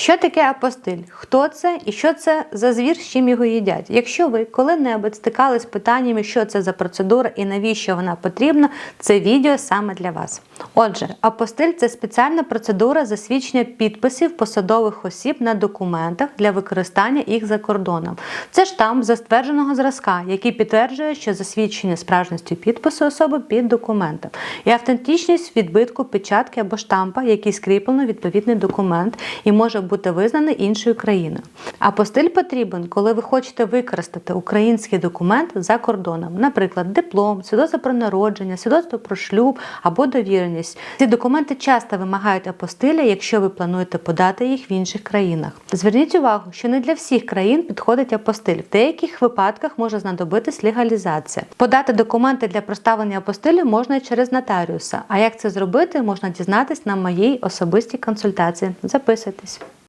Що таке апостиль? Хто це і що це за звір, з чим його їдять? Якщо ви коли-небудь стикались з питаннями, що це за процедура і навіщо вона потрібна, це відео саме для вас. Отже, апостиль це спеціальна процедура засвідчення підписів посадових осіб на документах для використання їх за кордоном. Це штамп затвердженого зразка, який підтверджує, що засвідчення справжності підпису особи під документом і автентичність відбитку печатки або штампа, який скріплено відповідний документ і може бути визнаний іншою країною. Апостиль потрібен, коли ви хочете використати український документ за кордоном, наприклад, диплом, свідоцтво про народження, свідоцтво про шлюб або довіреність. Ці документи часто вимагають апостиля, якщо ви плануєте подати їх в інших країнах. Зверніть увагу, що не для всіх країн підходить апостиль. В деяких випадках може знадобитись легалізація. Подати документи для проставлення апостилю можна і через нотаріуса. А як це зробити, можна дізнатись на моїй особистій консультації. Записуйтесь.